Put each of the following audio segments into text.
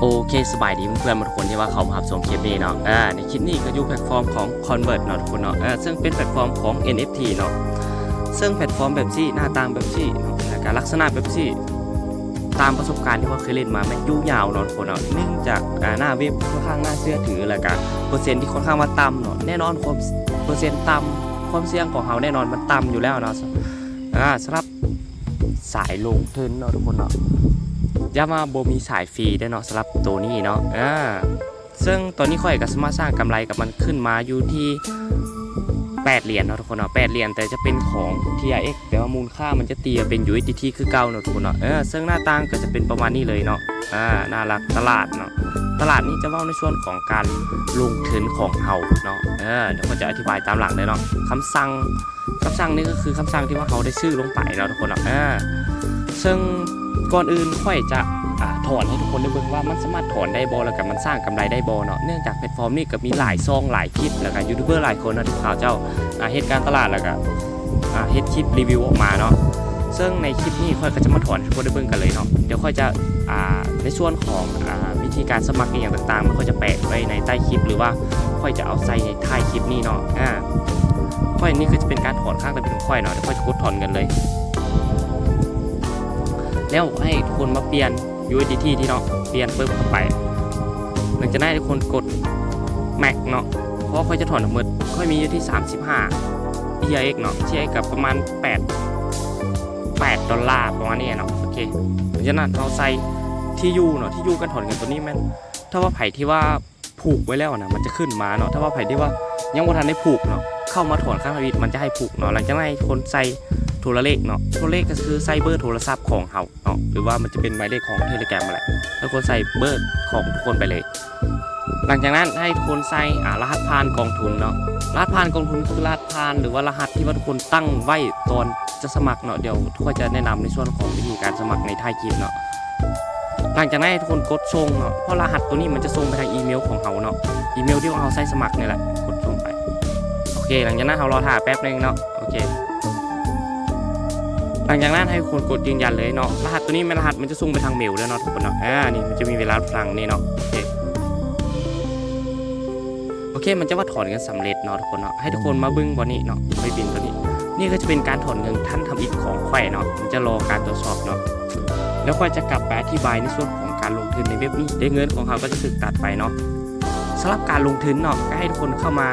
โอเคสบายดีเพื่อนๆทุกคนที่ว่าเขามารับชมคลิปนี้เนาะอ่าในคลิปนี้ก็อยู่แพลตฟอร์มของ Convert เนาะทุกคนเนาะอ่าซึ่งเป็นแพลตฟอร์มของ NFT เนาะซึ่งแพลตฟอร์มแบบซี่หน้าตาแบบซี่เนาะและการลักษณะแบบซี่ตามประสบการณ์ที่ว่าเคยเล่นมาแม่งยุ่งยาวเนาะทุกคนเนาะเนื่องจากอ่าหน้าเว็บค่อนข้างน่าเชื่อถือและก็เปอร์เซ็นต์ที่ค่อนข้างว่าต่ำเนาะแน่นอนความเปอร์เซ็นต์ต่ำความเสี่ยงของเขาแน่นอนมันต่ำอยู่แล้วเนาะอ่าสำหรับสายลงทุนเนาะทุกคนเนาะ ย่ามาโบมีสายฟรีได้เนาะสำหรับตัวนี้เนาะอ่าซึ่งตัวนี้ค่อยก็สามารถสร้างกำไรกับมันขึ้นมาอยู่ที่8เหรียญเนาะทุกคนเนาะ8เหรียญแต่จะเป็นของ TRX แต่ว่ามูลค่ามันจะตีเป็น USDT คือเก่าเนาะทุกคนเนาะเออซึ่งหน้าต่างก็จะเป็นประมาณนี้เลยเนาะอ่าน่ารักตลาดเนาะตลาดนี้จะเว่าในส่วนของการลงทุนของเฮาเนาะเออเดี๋ยวก็จะอธิบายตามหลังเลยเนาะคำสั่งคำสั่งนี่ก็คือคำสั่งที่ว่าเขาได้ซื้อลงไปเนาะทุกคนเนาะอ่าซึ่ง ก่อนอื่นค่อยจะอถอนให้ทุกคนได้เบิ่งว่ามันสามารถถอนได้บอแล้วก็มันสร้างกำไรได้บอเนาะเนื่องจากแพลตฟอร์มนี้ก็มีหลายซองหลายคลิปแล้วก็ยูทูบเบอร์หลายคนนะที่ข่าวเจ้าเหตุการณ์ตลาดแล้วก็เฮ็ดคลิปรีวิวออกมาเนาะซึ่งในคลิปนี้ค่อยก็จะมาถอนให้ทุกคนได้เบิ่งกันเลยเนาะเดี๋ยวค่อยจะในส่วนของอวิธีการสมัครอย่างต่างๆมันค่อยจะแปะไว้ในใต้คลิป หรือว่าค่อยจะเอาใส่ในท้ายคลิปนี้เนาะอ่าค่อยนี่คือจะเป็นการถอนข้างแต่เป็นค่อยเนาะเดี๋ยวค่อยจะกดถอนกันเลย แล้วให้ทุกคนมาเปลี่ยน USDT ที่เนาะเปลี่ยนปุ๊บเข้าไป หลังจากนั้นให้ทุกคนกด Max เนาะเพราะค่อยจะถอนทั้งหมดค่อยมีอยู่ที่ 35 TRX เนาะ TRX กับประมาณ 8 8 ดอลลาร์ประมาณนี้เนาะโอเคหลังจากนั้นเราใส่ที่ยูเนาะที่ยูกันถอนกันตัวนี้ม่นถ้าว่าไผ่ที่ว่าผูกไว้แล้วนะมันจะขึ้นมาเนาะถ้าว่าไผ่ที่ว่ายังบ่ทันได้ผูกเนาะเข้ามาถอนค่าทวิตมันจะให้ผูกเนาะหลังจากนั้นคนใส่ โทรเลขเนาะโทรเลขก็คือไซเบอร์โทรศัพท์ของเฮาเนาะหรือว่ามันจะเป็นหมายเลขของเทเลแกรมมาแหละแล้วคนใส่เบอร์ของทุกคนไปเลย หลังจากนั้นให้ทุกคนใส่รหัสผ่านกองทุนเนาะรหัสผ่านกองทุนคือรหัสผ่านหรือว่ารหัสที่ว่าทุกคนตั้งไว้ตอนจะสมัครเนาะเดี๋ยวทุกคนจะแนะนำในส่วนของวิธีการสมัครในท้ายคลิปเนาะหลังจากนั้นให้ทุกคนกดส่งเนาะเพราะรหัสตัวนี้มันจะส่งไปทางอีเมลของเฮาเนาะอีเมลที่ว่าเราใส่สมัครนี่แหละกดส่งไปโอเค หลังจากนั้นเรารอถ่ายแป๊บนึงเนาะโอเค หลังจากนั้นให้คนกดยืนยันเลยเนาะรหัสตัวนี้เป็นรหัสมันจะส่งไปทางเมลแล้วเนาะทุกคนเนาะอ่านี่มันจะมีเวลาฟังนี่เนาะโอเคโอเคมันจะว่าถอนเงินสำเร็จเนาะทุกคนเนาะให้ทุกคนมาบึ้งบนนี้เนาะไปบินตัวนี้ นี่ก็จะเป็นการถอนเงินท่านทำอิฐของแขวเนาะมันจะรอการตรวจสอบเนาะแล้วค่อยจะกลับไปอธิบายในส่วนของการลงทุนในเว็บนี้ได้เงินของเขาก็จะถูกตัดไปเนาะสำหรับการลงทุนเนาะก็ให้ทุกคนเข้ามา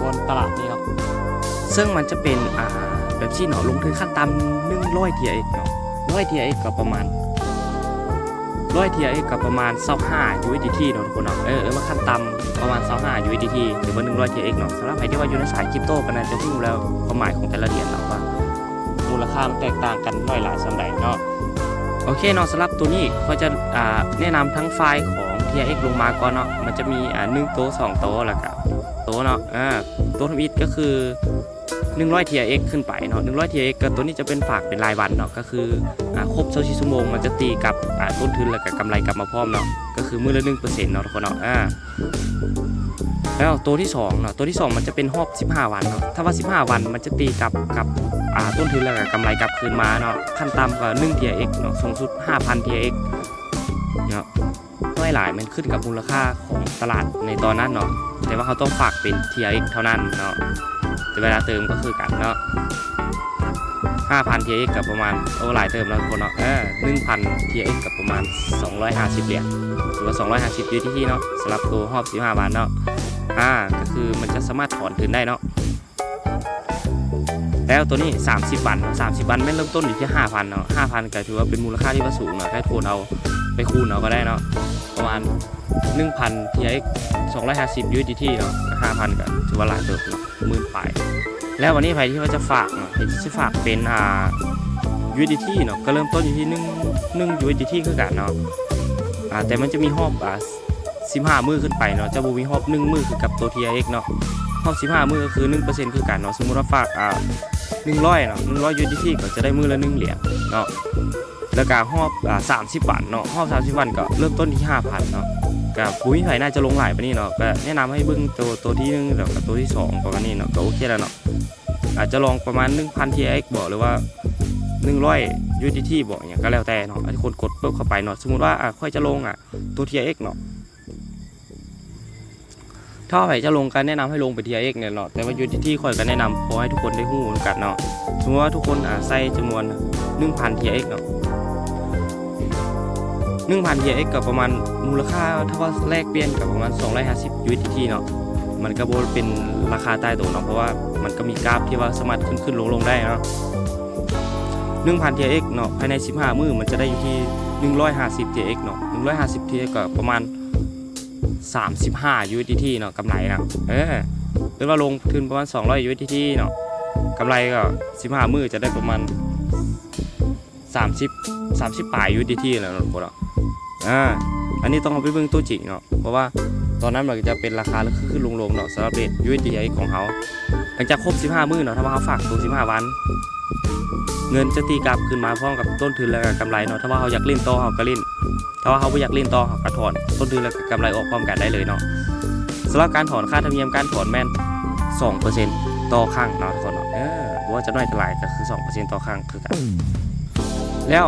บนตลาดนี้เนาะซึ่งมันจะเป็นอ่า แบบที่เนาะลงทุนขั้นต่ำหนึ่งร้อยเทียเอกเนาะร้อยเทียเอกก็ประมาณร้อยเทียเอกก็ประมาณเศร้าห้า USDT เนาะทุกคนเนาะเออเออมาขั้นต่ำประมาณเศร้าห้า USDT หรือว่าหนึ่งร้อยเทียเอกเนาะสำหรับใครที่ว่าอยู่ในสายคริปโตก็น่าจะรู้แล้วความหมายของแต่ละเหรียญเนาะว่ามูลค่ามันแตกต่างกันน้อยหลายสำหรับเนาะโอเคเนาะสำหรับตัวนี้ก็จะอ่าแนะนำทั้งไฟล์ของ TRX ลงมาก่อนเนาะมันจะมีอ่าหนึ่งโต๊ะสองโต๊ะแล้วก็โต๊ะเนาะอ่าโต๊ะทวิตก็คือ 100 TRX ขึ้นไปเนาะ100 TRX ก็ตัวนี้จะเป็นฝากเป็นรายวันเนาะก็คืออครบ24ชั่วโมงมันจะตีกับต้นทุนแล้วก็กำไรกลับมาพร้อมเนาะก็คือมือละ1%เนาะทุกคนเนาะอ่าแล้วตัวที่2เนาะตัวที่ 2 มันจะเป็นรอบ15 วันเนาะถ้าว่า 15 วันมันจะตีกับกับต้นทุนแล้วก็กำไรกลับคืนมาเนาะขั้นต่ำก็1 TRX เนาะสูงสุด 5,000 TRX เนาะน้อยหลายมันขึ้นกับมูลค่าของตลาดในตอนนั้นเนาะแต่ว่าเขาต้องฝากเป็น TRX เท่านั้นเนาะ แต่เวลาเติมก็คือกันเนาะ5,000 TX กับประมาณโอ้หลายเติมแล้วคนเนาะเออ1,000 TX กับประมาณ 250เหรียญหรือว่า 250 UTT เนาะสำหรับตัวรอบ15บาทเนาะอ่าก็คือมันจะสามารถถอนคืนได้เนาะแล้วตัวนี้ 30วัน30วันไม่เริ่มต้นอยู่ที่ 5,000เนาะ5,000ก็ถือว่าเป็นมูลค่าที่ว่าสูงเนาะแค่คูณเอาไปคูณเอาก็ได้เนาะประมาณ1,000 TX 250 USDT เนาะ5,000ก็ถือว่าหลายเติบเนาะ มื่นปแล้ววันนี้ใครที่ว่าจะฝากเนาะที่จะฝากเป็นอ่า USDT เนาะก็เริ่มต้นอยู่ที่1 1 USDT คือกันเนาะอ่าแต่มันจะมีหอบอ่า15มือขึ้นไปเนาะจะบ่มีหอบ1มือคือกับตัว TRX เนาะหอบ15มือก็คือ1%คือกันเนาะสมมุติว่าฝากอ่า100เนาะ100 USDT ก็จะได้มือละ1เหรียญเนาะแล้วก็หอบอ่า30วันเนาะหอบ30วันก็เริ่มต้นที่5,000เนาะ กับปุ้ยไผ่น่าจะลงหลายไปนี่เนาะก็แนะนำให้เบิ่งตัวตัวที่หนึ่งแล้วกับตัวที่สองประมาณนี้เนาะก็โอเคแล้วเนาะอาจจะลองประมาณ1,000 TX บอกหรือว่า100 USDT บอกอย่างก็แล้วแต่เนาะที่คนกดปุ๊บเข้าไปเนาะสมมุติว่าอะค่อยจะลงอะตัว TX เนาะถ้าใครจะลงกันแนะนำให้ลงไป TX เนี่ยเนาะแต่ว่า USDT ค่อยก็แนะนำขอให้ทุกคนได้ฮู้กันเนาะสมมติว่าทุกคนอะใส่จำนวน1,000 TX เนาะ 1,000 TRX กับประมาณมูลค่าถ้าว่าแลกเปลี่ยนกับประมาณ 250 USDT เนาะมันก็บเป็นราคาใตายตัวเนาะเพราะว่ามันก็มีกราฟที่ว่าสามารถขึ้นขึ้นลงลงได้เนาะ1,000 TX เนาะภายใน 15 มือมันจะได้อยู่ที่ 150 TX เนาะ150 TX ก็ประมาณ 35 USDT เนาะกำไรนะเออหรือว่าลงทุนประมาณ 200 USDT เนาะกำไรก็ 15 มือจะได้ประมาณ 30 30ปลาย USDT แล้วเนาะทุกคนเนาะอ่าอันนี้ต้องเอาไปเบิ่งตัวจริงเนาะเพราะว่าตอนนั้นมันจะเป็นราคาขึ้นลงๆเนาะสำหรับเรท USDT ของเขาหลังจากครบ 15 มื้อเนาะถ้าว่าเขาฝากตัว15 วัน เงินจะตีกลับคืนมาพร้อมกับต้นทุนและกำไรเนาะถ้าว่าเขาอยากเล่นต่อเขาก็เล่นถ้าว่าเขาไม่อยากเล่นต่อเขาก็ถอนต้นทุนและกำไรออกพร้อมกันได้เลยเนาะสำหรับการถอนค่าธรรมเนียมการถอนแม่น2%ต่อครั้งเนาะทุกคนเนาะเออว่าจะน้อยจะหลายก็คือ 2%ต่อครั้งคือกัน แล้ว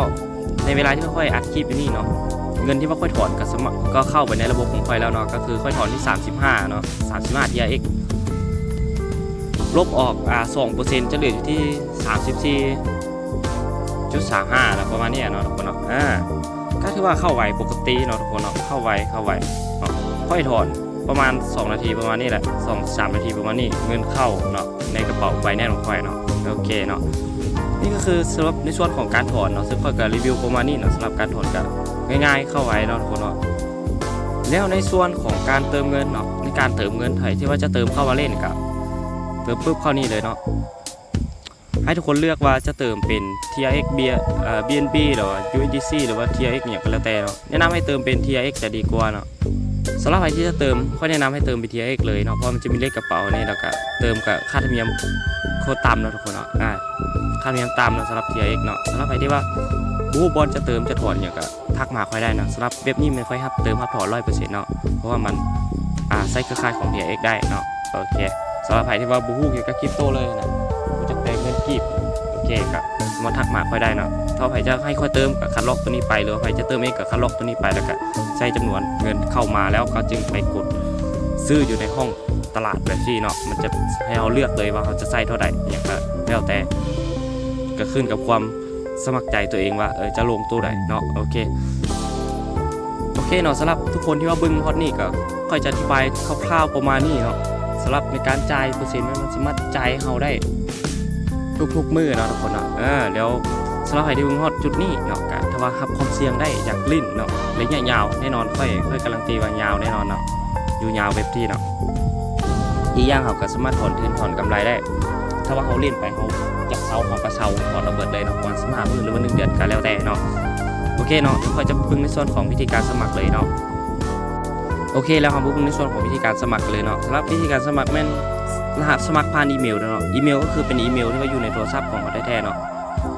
ในเวลาที่ค่อยอัดคลิปอยู่นี่เนาะเงินที่ว่าค่อยถอนก็สมก็เข้าไปในระบบของค่อยแล้วเนาะก็คือค่อยถอนที่ 35เนาะ35 TRX ลบออกอ่า2%จะเหลืออยู่ที่ 34จุดสามห้าประมาณนี้เนาะทุกคนเนาะอ่าก็ถือว่าเข้าไวปกติเนาะทุกคนเนาะเข้าไวเข้าไวเนาะค่อยถอนประมาณ 2 นาทีประมาณนี้แหละ2 3นาทีประมาณนี้เงินเข้าเนาะในกระเป๋าใบแน่นของค่อยเนาะโอเคเนาะ คือสำหรับในส่วนของการถอนเนาะซึ่งค่อยก็รีวิวประมาณนี้เนาะสำหรับการถอนก็ง่ายๆ เข้าไว้เนาะทุกคนเนาะแล้วในส่วนของการเติมเงินเนาะในการเติมเงินไถที่ว่าจะเติมเข้ามาเล่นกับเติมปุ๊บเข้านี่เลยเนาะให้ทุกคนเลือกว่าจะเติมเป็น TRX B เอ่อ BNB หรือว่า USDC หรือว่า TRX เนี่ยก็แล้วแต่เนาะแนะนำให้เติมเป็น TRX จะดีกว่าเนาะสำหรับใครที่จะเติมค่อยแนะนำให้เติมเป็น TRX เลยเนาะเพราะมันจะมีเลขกระเป๋านี่แล้วก็เติมกับค่าธรรมเนียม คตรต่ำนะทุกคนเนาะอ่าค่าธรรมเนียมต่ำนะสำหรับ TRX เนาะสำหรับใครที่ว่าบูบอลจะเติมจะถอนอย่างก็ทักมาค่อยได้นะสำหรับเว็บนี้ไม่ค่อยครับเติมครับถอนร้อยเปอร์เซ็นต์เนาะเพราะว่ามันอ่าใช้เครือข่ายของ TRX ได้เนาะโอเคสำหรับใครที่ว่าบูฮูเกี่ยวกับคริปโตเลยนะกูจะเติมเงินกีบโอเคครับมาทักมาค่อยได้เนาะถ้าใครจะให้ค่อยเติมกับคัดล็อกตัวนี้ไปหรือว่าใครจะเติมเองกับคัดล็อกตัวนี้ไปแล้วก็ใช้จำนวนเงินเข้ามาแล้วก็จึงไปกดซื้ออยู่ในห้อง ตลาดแบบที่เนาะมันจะให้เราเลือกเลยว่าเขาจะใส่เท่าไหร่อย่างก็แล้วแต่ก็ขึ้นกับความสมัครใจตัวเองว่าเออจะลงตัวไหนเนาะโอเคโอเคเนาะสำหรับทุกคนที่ว่าบึ้งฮอตนี่ก็ค่อยจะอธิบายคร่าวๆประมาณนี้เนาะสำหรับในการจ่ายเปอร์เซ็นต์มันสามารถจ่ายให้เราได้ ทุกๆมือเนาะทุกคนเนาะเออเดี๋ยวสำหรับใครที่เพิ่งฮอดจุดนี้เนาะก็ถ้าว่ารับความเสี่ยงได้อยากลิ้นเนาะระยะยาวแน่นอนค่อยค่อยการันตีว่ายาวแน่นอนเนาะอยู่ยาวเว็บที่เนาะ อีกอย่างเขาก็สามารถถอนทุนถอนกำไรได้ ถ้าว่าเขาเล่นไปเขาอยากเซาเขาก็เซาถอนระเบิดเลยเนาะประมาณสิบห้ามือหรือว่าหนึ่งเดือนก็แล้วแต่เนาะโอเคเนาะเดี๋ยวค่อยจะพึ่งในส่วนของวิธีการสมัครเลยเนาะโอเคแล้วครับพึ่งในส่วนของวิธีการสมัครเลยเนาะสำหรับวิธีการสมัครแม่นรหัสสมัครผ่านอีเมลเนาะอีเมลก็คือเป็นอีเมลที่ว่าอยู่ในโทรศัพท์ของเราแท้ๆเนาะ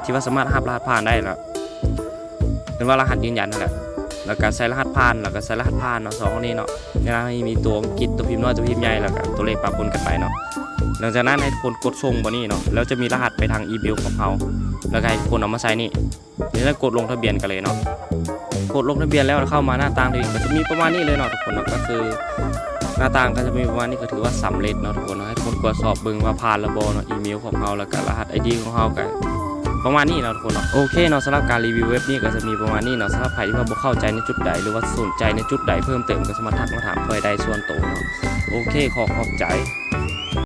ที่ว่าสามารถรับรหัสผ่านได้แล้วเป็นว่ารหัสยืนยันนั่นแหละ แล้วก็ใส่รหัสผ่าน แล้วก็ใส่รหัสผ่านเนาะสองนี้เนาะในนั้นมีตัวอังกฤษตัวพิมพ์น้อยตัวพิมพ์ใหญ่แล้วก็ตัวเลขปะปนกันไปเนาะหลังจากนั้นให้ทุกคนกดส่งบนนี้เนาะแล้วจะมีรหัสไปทางอีเมลของเขาแล้วก็ให้ทุกคนเอามาใส่นี่นี่แล้วกดลงทะเบียนกันเลยเนาะกดลงทะเบียนแล้วเข้ามาหน้าต่างเลยก็จะมีประมาณนี้เลยเนาะทุกคนเนาะก็คือหน้าต่างก็จะมีประมาณนี้ก็ถือว่าสำเร็จเนาะทุกคนเนาะให้ทุกคนตรวจสอบเบิ่งว่าผ่านระบบเนาะอีเมลของเราแล้วก็รหัส ID ของเราก็ ประมาณนี้เนาะทุกคนเนาะโอเคเนาะสำหรับการรีวิวเว็บนี้ก็จะมีประมาณนี้เนาะสำหรับใครที่ว่าบ่เข้าใจในจุดใดหรือว่าสนใจในจุดใดเพิ่มเติมก็สามารถทักมาถามคอยได้ส่วนตัวเนาะโอเคขอขอบใจ